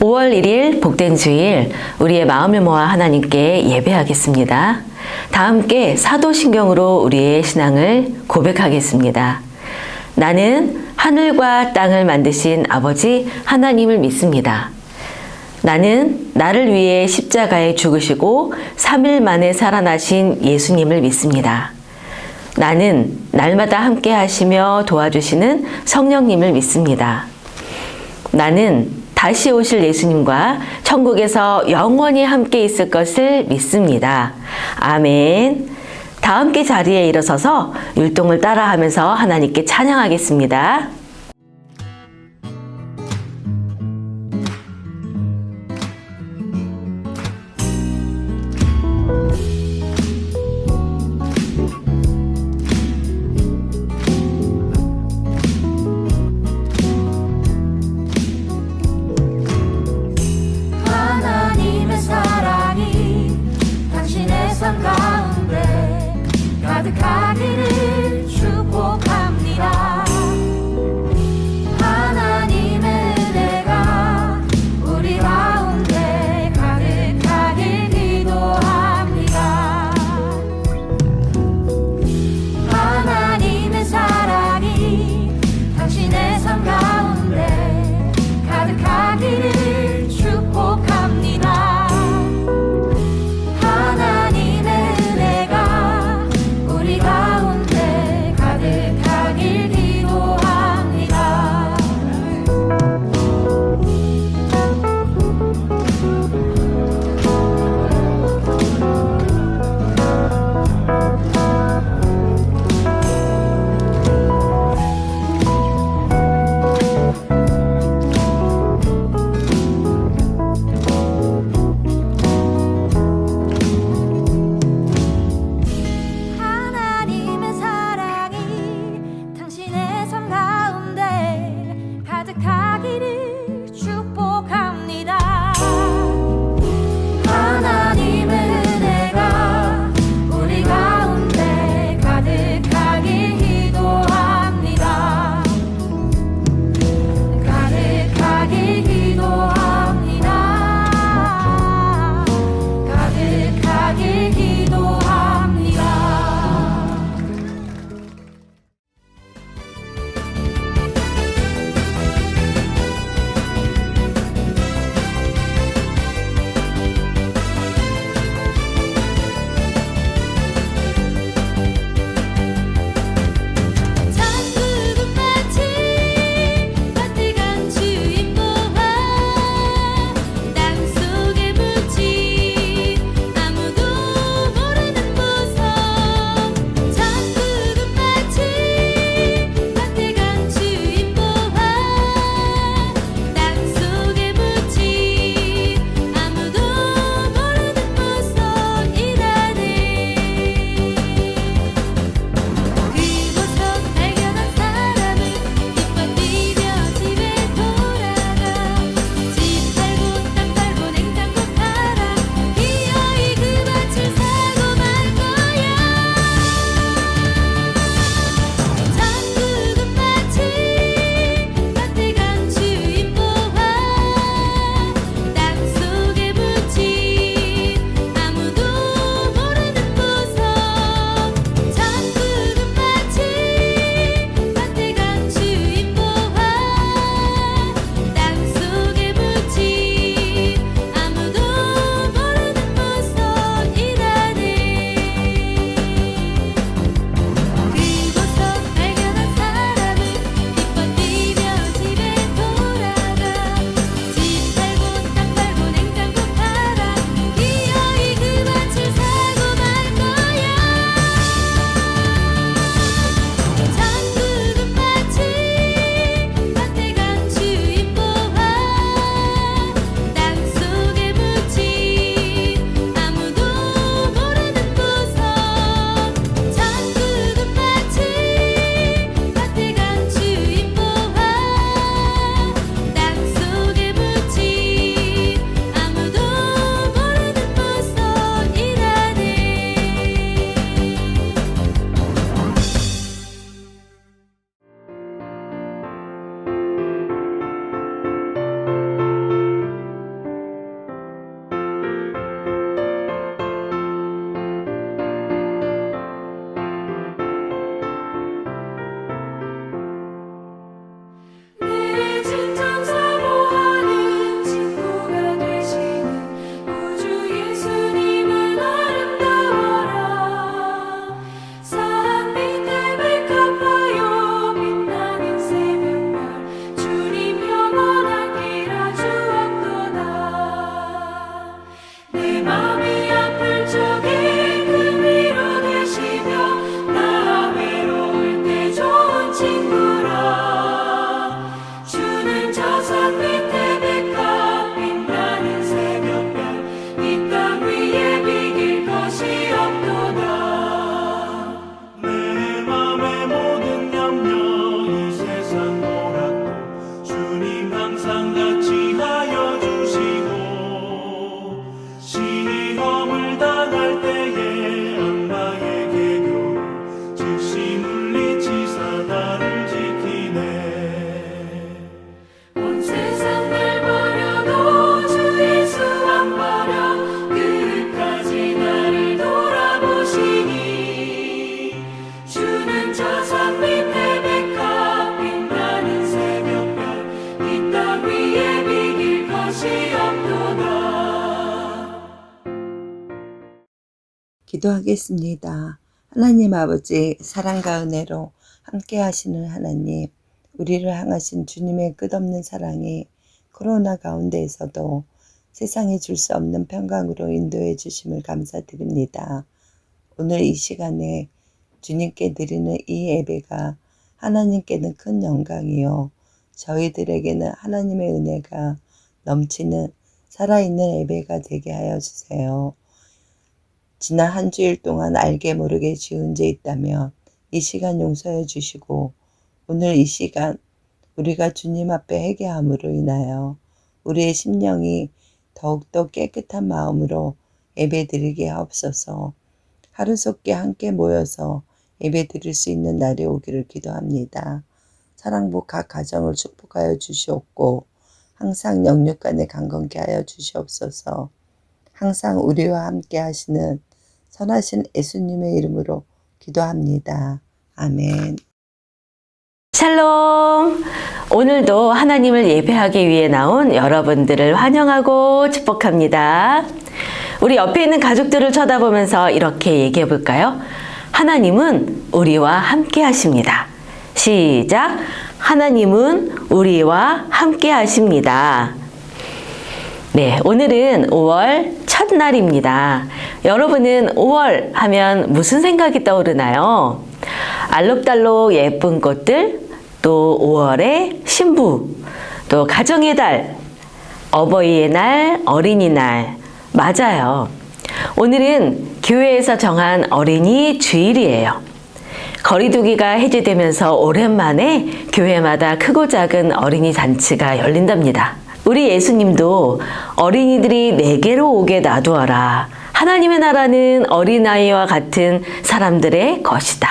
5월 1일 복된 주일 우리의 마음을 모아 하나님께 예배하겠습니다. 다 함께 사도신경으로 우리의 신앙을 고백하겠습니다. 나는 하늘과 땅을 만드신 아버지 하나님을 믿습니다. 나는 나를 위해 십자가에 죽으시고 3일 만에 살아나신 예수님을 믿습니다. 나는 날마다 함께 하시며 도와주시는 성령님을 믿습니다. 나는 다시 오실 예수님과 천국에서 영원히 함께 있을 것을 믿습니다. 아멘. 다 함께 자리에 일어서서 율동을 따라하면서 하나님께 찬양하겠습니다. 기도하겠습니다. 하나님 아버지 사랑과 은혜로 함께 하시는 하나님 우리를 향하신 주님의 끝없는 사랑이 코로나 가운데에서도 세상에 줄 수 없는 평강으로 인도해 주심을 감사드립니다. 오늘 이 시간에 주님께 드리는 이 예배가 하나님께는 큰 영광이요. 저희들에게는 하나님의 은혜가 넘치는 살아있는 예배가 되게 하여 주세요. 지난 한 주일 동안 알게 모르게 지은 죄 있다면 이 시간 용서해 주시고 오늘 이 시간 우리가 주님 앞에 회개함으로 인하여 우리의 심령이 더욱더 깨끗한 마음으로 예배 드리게 하옵소서 하루속게 함께 모여서 예배 드릴 수 있는 날이 오기를 기도합니다. 사랑복 각 가정을 축복하여 주시옵고 항상 영육간에 강건케 하여 주시옵소서 항상 우리와 함께 하시는 선하신 예수님의 이름으로 기도합니다. 아멘. 샬롬! 오늘도 하나님을 예배하기 위해 나온 여러분들을 환영하고 축복합니다. 우리 옆에 있는 가족들을 쳐다보면서 이렇게 얘기해 볼까요? 하나님은 우리와 함께 하십니다. 시작! 하나님은 우리와 함께 하십니다. 네, 오늘은 5월 첫날입니다. 여러분은 5월 하면 무슨 생각이 떠오르나요? 알록달록 예쁜 꽃들, 또 5월의 신부, 또 가정의 달, 어버이의 날, 어린이날. 맞아요. 오늘은 교회에서 정한 어린이 주일이에요. 거리두기가 해제되면서 오랜만에 교회마다 크고 작은 어린이 잔치가 열린답니다. 우리 예수님도 어린이들이 내게로 오게 놔두어라. 하나님의 나라는 어린아이와 같은 사람들의 것이다.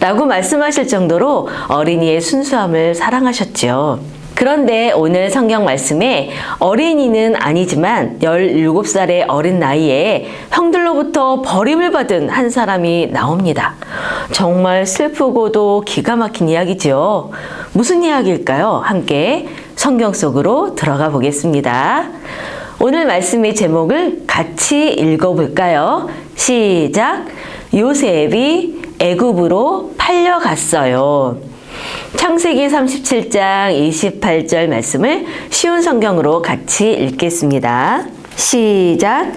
라고 말씀하실 정도로 어린이의 순수함을 사랑하셨죠. 그런데 오늘 성경 말씀에 어린이는 아니지만 17살의 어린 나이에 형들로부터 버림을 받은 한 사람이 나옵니다. 정말 슬프고도 기가 막힌 이야기죠. 무슨 이야기일까요? 함께 성경 속으로 들어가 보겠습니다. 오늘 말씀의 제목을 같이 읽어볼까요? 시작. 요셉이 애굽으로 팔려갔어요. 창세기 37장 28절 말씀을 쉬운 성경으로 같이 읽겠습니다. 시작.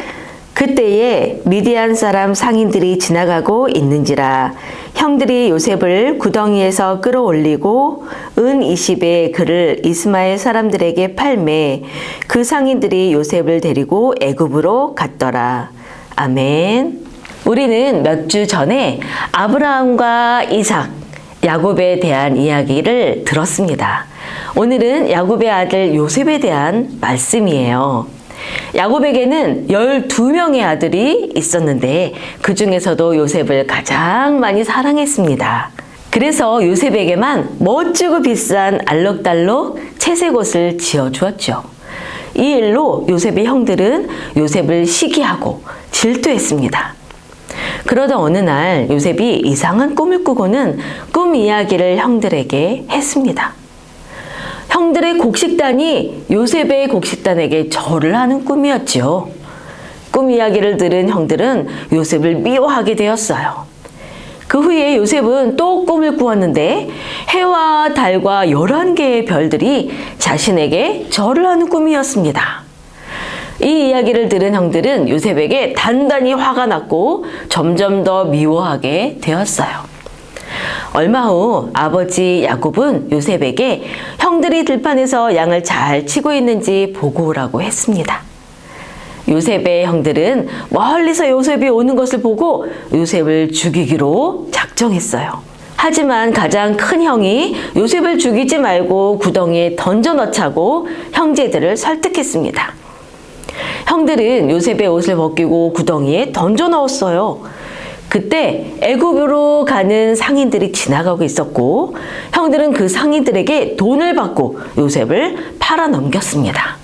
그때에 미디안 사람 상인들이 지나가고 있는지라 형들이 요셉을 구덩이에서 끌어올리고 은 20에 그를 이스마엘 사람들에게 팔매 그 상인들이 요셉을 데리고 애굽으로 갔더라. 아멘. 우리는 몇 주 전에 아브라함과 이삭 야곱에 대한 이야기를 들었습니다. 오늘은 야곱의 아들 요셉에 대한 말씀이에요. 야곱에게는 12명의 아들이 있었는데 그 중에서도 요셉을 가장 많이 사랑했습니다. 그래서 요셉에게만 멋지고 비싼 알록달록 채색 옷을 지어 주었죠. 이 일로 요셉의 형들은 요셉을 시기하고 질투했습니다. 그러던 어느 날 요셉이 이상한 꿈을 꾸고는 꿈 이야기를 형들에게 했습니다. 형들의 곡식단이 요셉의 곡식단에게 절을 하는 꿈이었지요. 꿈 이야기를 들은 형들은 요셉을 미워하게 되었어요. 그 후에 요셉은 또 꿈을 꾸었는데 해와 달과 11개의 별들이 자신에게 절을 하는 꿈이었습니다. 이 이야기를 들은 형들은 요셉에게 단단히 화가 났고 점점 더 미워하게 되었어요. 얼마 후 아버지 야곱은 요셉에게 형들이 들판에서 양을 잘 치고 있는지 보고 오라고 했습니다. 요셉의 형들은 멀리서 요셉이 오는 것을 보고 요셉을 죽이기로 작정했어요. 하지만 가장 큰 형이 요셉을 죽이지 말고 구덩이에 던져 넣자고 형제들을 설득했습니다. 형들은 요셉의 옷을 벗기고 구덩이에 던져 넣었어요. 그때 애굽으로 가는 상인들이 지나가고 있었고 형들은 그 상인들에게 돈을 받고 요셉을 팔아 넘겼습니다.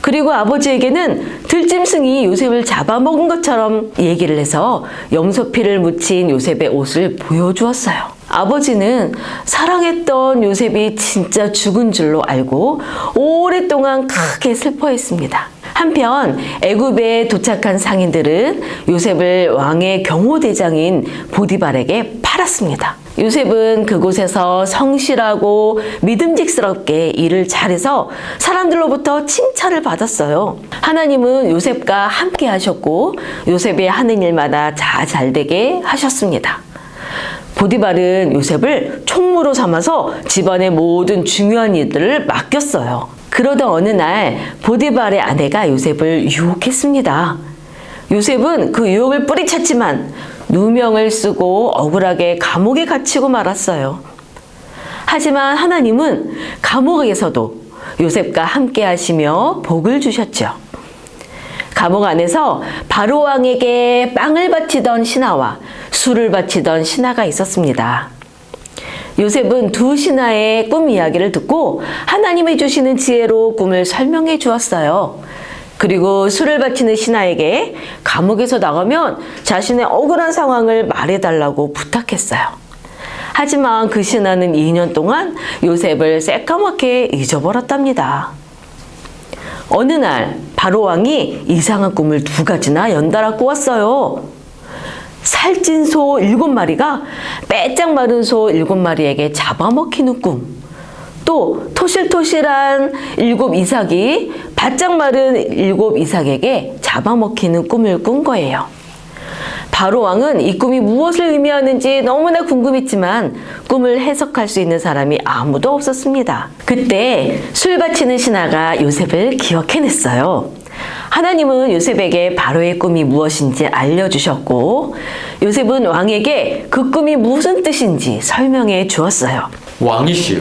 그리고 아버지에게는 들짐승이 요셉을 잡아먹은 것처럼 얘기를 해서 염소피를 묻힌 요셉의 옷을 보여주었어요. 아버지는 사랑했던 요셉이 진짜 죽은 줄로 알고 오랫동안 크게 슬퍼했습니다. 한편 애굽에 도착한 상인들은 요셉을 왕의 경호대장인 보디발에게 팔았습니다. 요셉은 그곳에서 성실하고 믿음직스럽게 일을 잘해서 사람들로부터 칭찬을 받았어요. 하나님은 요셉과 함께 하셨고 요셉이 하는 일마다 다 잘되게 하셨습니다. 보디발은 요셉을 총무로 삼아서 집안의 모든 중요한 일들을 맡겼어요. 그러던 어느 날 보디발의 아내가 요셉을 유혹했습니다. 요셉은 그 유혹을 뿌리쳤지만 누명을 쓰고 억울하게 감옥에 갇히고 말았어요. 하지만 하나님은 감옥에서도 요셉과 함께 하시며 복을 주셨죠. 감옥 안에서 바로 왕에게 빵을 바치던 신하와 술을 바치던 신하가 있었습니다. 요셉은 두 신하의 꿈 이야기를 듣고 하나님이 주시는 지혜로 꿈을 설명해 주었어요. 그리고 술을 바치는 신하에게 감옥에서 나가면 자신의 억울한 상황을 말해달라고 부탁했어요. 하지만 그 신하는 2년 동안 요셉을 새까맣게 잊어버렸답니다. 어느 날 바로 왕이 이상한 꿈을 두 가지나 연달아 꾸었어요. 살찐 소 일곱 마리가 빼짝 마른 소 일곱 마리에게 잡아먹히는 꿈. 또 토실토실한 일곱 이삭이 바짝 마른 일곱 이삭에게 잡아먹히는 꿈을 꾼 거예요. 바로 왕은 이 꿈이 무엇을 의미하는지 너무나 궁금했지만 꿈을 해석할 수 있는 사람이 아무도 없었습니다. 그때 술 바치는 신하가 요셉을 기억해냈어요. 하나님은 요셉에게 바로의 꿈이 무엇인지 알려주셨고 요셉은 왕에게 그 꿈이 무슨 뜻인지 설명해 주었어요. 왕이시여,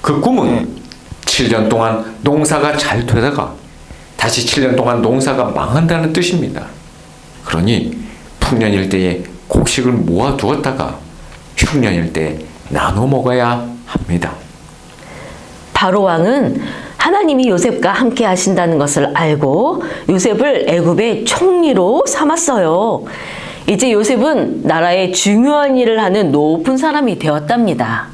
그 꿈은 7년 동안 농사가 잘 되다가 다시 7년 동안 농사가 망한다는 뜻입니다. 그러니 풍년일 때에 곡식을 모아 두었다가 흉년일 때 나눠 먹어야 합니다. 바로 왕은 하나님이 요셉과 함께 하신다는 것을 알고 요셉을 애굽의 총리로 삼았어요. 이제 요셉은 나라의 중요한 일을 하는 높은 사람이 되었답니다.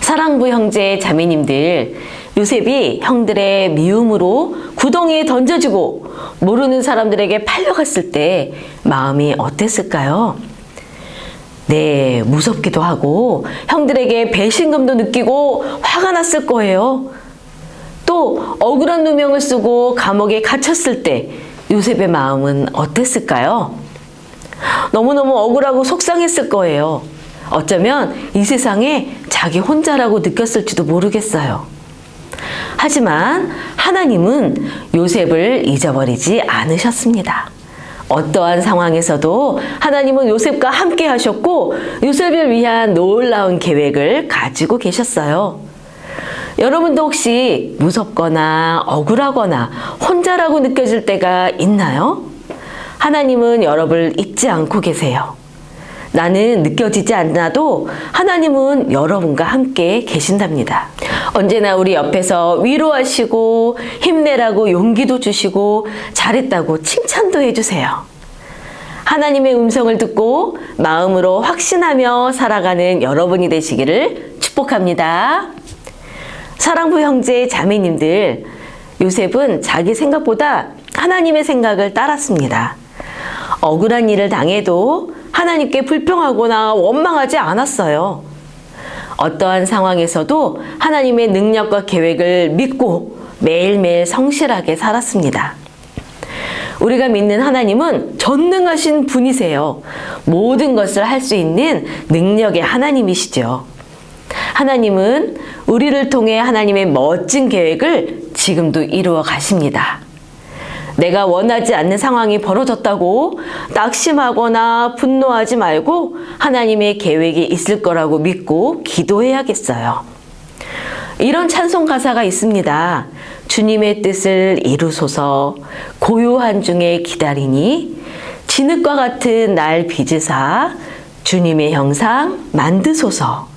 사랑부 형제 자매님들, 요셉이 형들의 미움으로 구덩이에 던져지고 모르는 사람들에게 팔려갔을 때 마음이 어땠을까요? 네, 무섭기도 하고 형들에게 배신감도 느끼고 화가 났을 거예요. 또 억울한 누명을 쓰고 감옥에 갇혔을 때 요셉의 마음은 어땠을까요? 너무너무 억울하고 속상했을 거예요. 어쩌면 이 세상에 자기 혼자라고 느꼈을지도 모르겠어요. 하지만 하나님은 요셉을 잊어버리지 않으셨습니다. 어떠한 상황에서도 하나님은 요셉과 함께 하셨고 요셉을 위한 놀라운 계획을 가지고 계셨어요. 여러분도 혹시 무섭거나 억울하거나 혼자라고 느껴질 때가 있나요? 하나님은 여러분을 잊지 않고 계세요. 나는 느껴지지 않아도 하나님은 여러분과 함께 계신답니다. 언제나 우리 옆에서 위로하시고 힘내라고 용기도 주시고 잘했다고 칭찬도 해주세요. 하나님의 음성을 듣고 마음으로 확신하며 살아가는 여러분이 되시기를 축복합니다. 사랑부 형제 자매님들, 요셉은 자기 생각보다 하나님의 생각을 따랐습니다. 억울한 일을 당해도 하나님께 불평하거나 원망하지 않았어요. 어떠한 상황에서도 하나님의 능력과 계획을 믿고 매일매일 성실하게 살았습니다. 우리가 믿는 하나님은 전능하신 분이세요. 모든 것을 할 수 있는 능력의 하나님이시죠. 하나님은 우리를 통해 하나님의 멋진 계획을 지금도 이루어 가십니다. 내가 원하지 않는 상황이 벌어졌다고 낙심하거나 분노하지 말고 하나님의 계획이 있을 거라고 믿고 기도해야겠어요. 이런 찬송 가사가 있습니다. 주님의 뜻을 이루소서 고요한 중에 기다리니 진흙과 같은 날 빚으사 주님의 형상 만드소서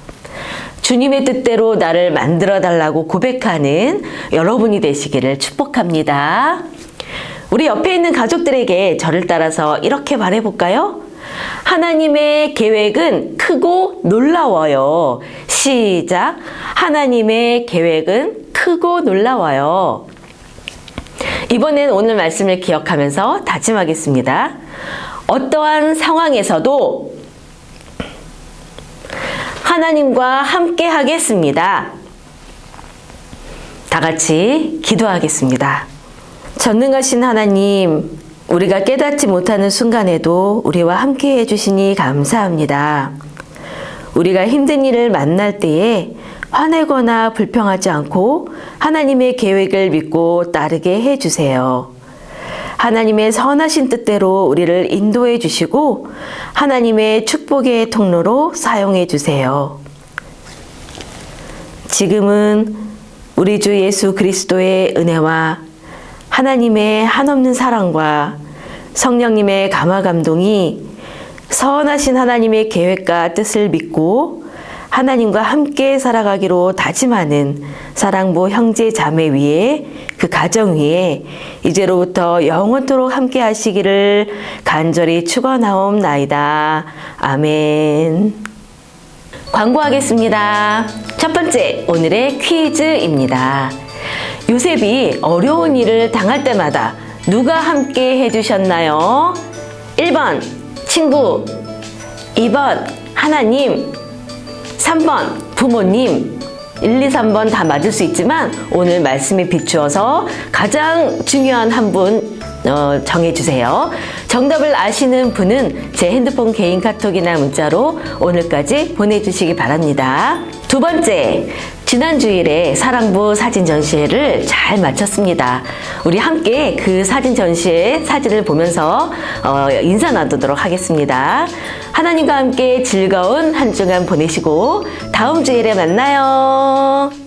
주님의 뜻대로 나를 만들어 달라고 고백하는 여러분이 되시기를 축복합니다. 우리 옆에 있는 가족들에게 저를 따라서 이렇게 말해볼까요? 하나님의 계획은 크고 놀라워요. 시작. 하나님의 계획은 크고 놀라워요. 이번엔 오늘 말씀을 기억하면서 다짐하겠습니다. 어떠한 상황에서도 하나님과 함께 하겠습니다. 다 같이 기도하겠습니다. 전능하신 하나님, 우리가 깨닫지 못하는 순간에도 우리와 함께 해주시니 감사합니다. 우리가 힘든 일을 만날 때에 화내거나 불평하지 않고 하나님의 계획을 믿고 따르게 해주세요. 하나님의 선하신 뜻대로 우리를 인도해 주시고 하나님의 축복의 통로로 사용해 주세요. 지금은 우리 주 예수 그리스도의 은혜와 하나님의 한없는 사랑과 성령님의 감화 감동이 선하신 하나님의 계획과 뜻을 믿고 하나님과 함께 살아가기로 다짐하는 사랑부 형제 자매 위에 그 가정 위에 이제로부터 영원토록 함께 하시기를 간절히 축원하옵나이다. 아멘. 광고하겠습니다. 첫 번째, 오늘의 퀴즈입니다. 요셉이 어려운 일을 당할 때마다 누가 함께 해주셨나요? 1번, 친구. 2번, 하나님. 3번, 부모님. 1, 2, 3번 다 맞을 수 있지만 오늘 말씀에 비추어서 가장 중요한 한분 어, 정해주세요. 정답을 아시는 분은 제 핸드폰 개인 카톡이나 문자로 오늘까지 보내주시기 바랍니다. 두 번째, 지난 주일에 사랑부 사진 전시회를 잘 마쳤습니다. 우리 함께 그 사진 전시회 사진을 보면서 어, 인사 나누도록 하겠습니다. 하나님과 함께 즐거운 한 주간 보내시고 다음 주일에 만나요.